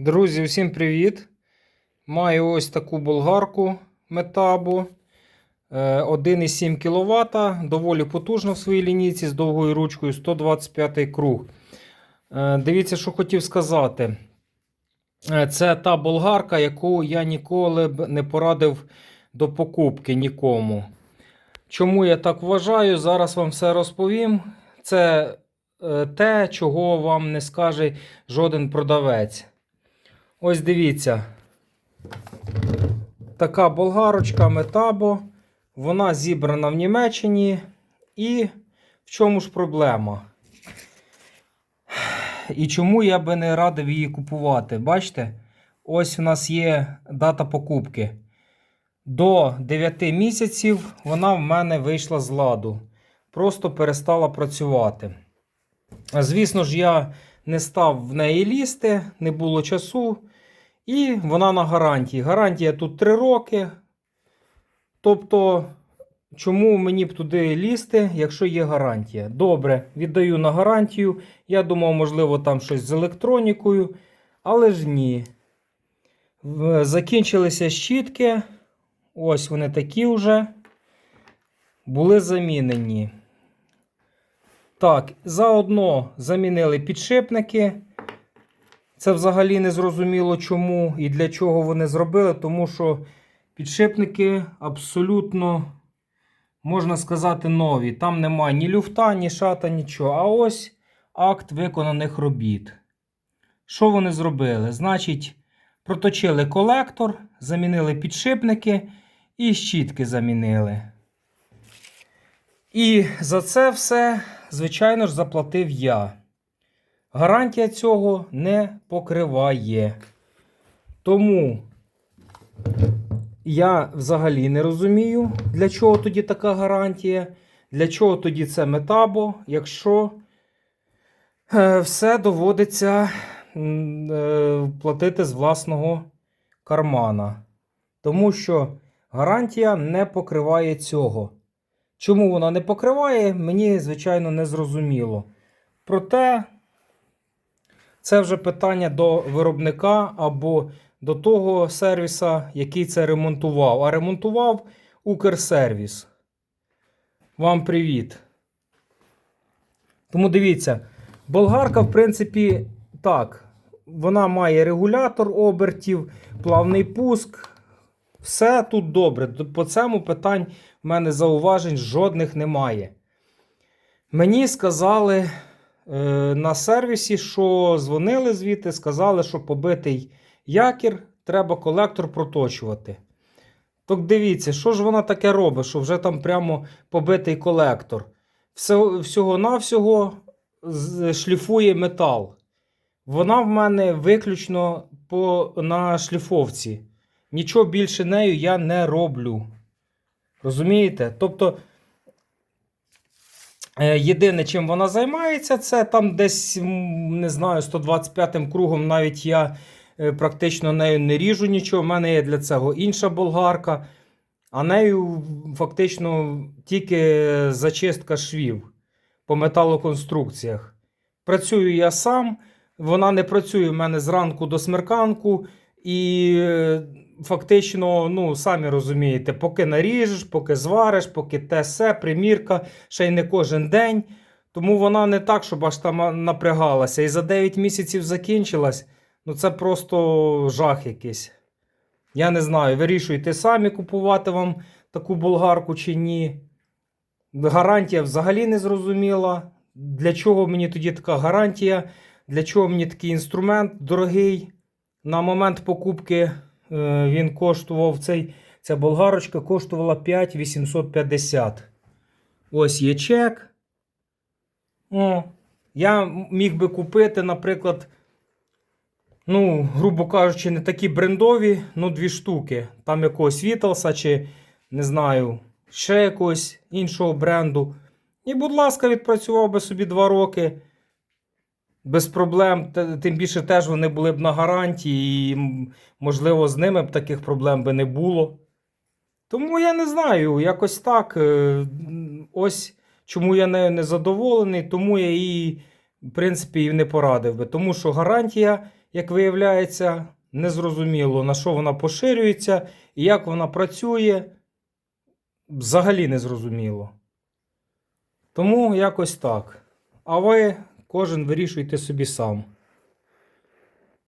Друзі, всім привіт! Маю ось таку болгарку метабу е, 1,7 кВт, доволі потужна в своїй лінійці з довгою ручкою 125 круг. Е, Дивіться, що хотів сказати. Е, Це та болгарка, яку я ніколи б не порадив до покупки нікому. Чому я так вважаю? Зараз вам все розповім. Це е, те, чого вам не скаже жоден продавець. Ось дивіться. Така болгарочка Метабо. Вона зібрана в Німеччині. І в чому ж проблема? І чому я би не радив її купувати? Бачите? Ось у нас є дата покупки. До 9 місяців вона в мене вийшла з ладу. Просто перестала працювати. Звісно ж, я не став в неї лізти, не було часу. І вона на гарантії. Гарантія тут 3 роки. Тобто, чому мені б туди лізти, якщо є гарантія? Добре, віддаю на гарантію. Я думав, можливо, там щось з електронікою. Але ж ні. Закінчилися щітки. Ось вони такі вже. Були замінені. Так, заодно замінили підшипники. Це взагалі не зрозуміло чому і для чого вони зробили, тому що підшипники абсолютно, можна сказати, нові. Там немає ні люфта, ні шата, нічого. А ось акт виконаних робіт. Що вони зробили? Значить, проточили колектор, замінили підшипники і щітки замінили. І за це все, звичайно ж, заплатив я. Гарантія цього не покриває. Тому я взагалі не розумію, для чого тоді така гарантія, для чого тоді це метабо, якщо е, все доводиться е, платити з власного кармана. Тому що гарантія не покриває цього. Чому вона не покриває, мені, звичайно, не зрозуміло. Проте. Це вже питання до виробника або до того сервіса, який це ремонтував. А ремонтував Укрсервіс. Вам привіт. Тому дивіться, болгарка, в принципі, так. Вона має регулятор обертів, плавний пуск. Все тут добре. По цьому питань в мене зауважень жодних немає. Мені сказали на сервісі, що дзвонили звідти, сказали, що побитий якір, треба колектор проточувати. Так дивіться, що ж вона таке робить, що вже там прямо побитий колектор. Всього-навсього шліфує метал. Вона в мене виключно по, на шліфовці. Нічого більше нею я не роблю. Розумієте? Тобто. Е, Єдине, чим вона займається, це там десь, не знаю, 125 кругом навіть я е, практично нею не ріжу нічого. У мене є для цього інша болгарка, а нею фактично тільки зачистка швів по металоконструкціях. Працюю я сам, вона не працює в мене зранку до смерканку, і е, фактично, ну, самі розумієте, поки наріжеш, поки звариш, поки те все, примірка, ще й не кожен день. Тому вона не так, щоб аж там напрягалася. І за 9 місяців закінчилась. Ну це просто жах якийсь. Я не знаю, вирішуйте самі купувати вам таку болгарку чи ні. Гарантія взагалі не зрозуміла. Для чого мені тоді така гарантія? Для чого мені такий інструмент дорогий? На момент покупки е, він коштував цей, ця болгарочка коштувала 5850. Ось є чек. О, я міг би купити, наприклад, ну, грубо кажучи, не такі брендові, ну, дві штуки. Там якогось Віталса чи, не знаю, ще якогось іншого бренду. І, будь ласка, відпрацював би собі два роки без проблем, тим більше теж вони були б на гарантії, і, можливо, з ними б таких проблем би не було. Тому я не знаю, якось так. Е, ось чому я нею не задоволений, тому я її, в принципі, і не порадив би. Тому що гарантія, як виявляється, незрозуміло, на що вона поширюється і як вона працює, взагалі не зрозуміло. Тому якось так. А ви. Кожен вирішуйте собі сам.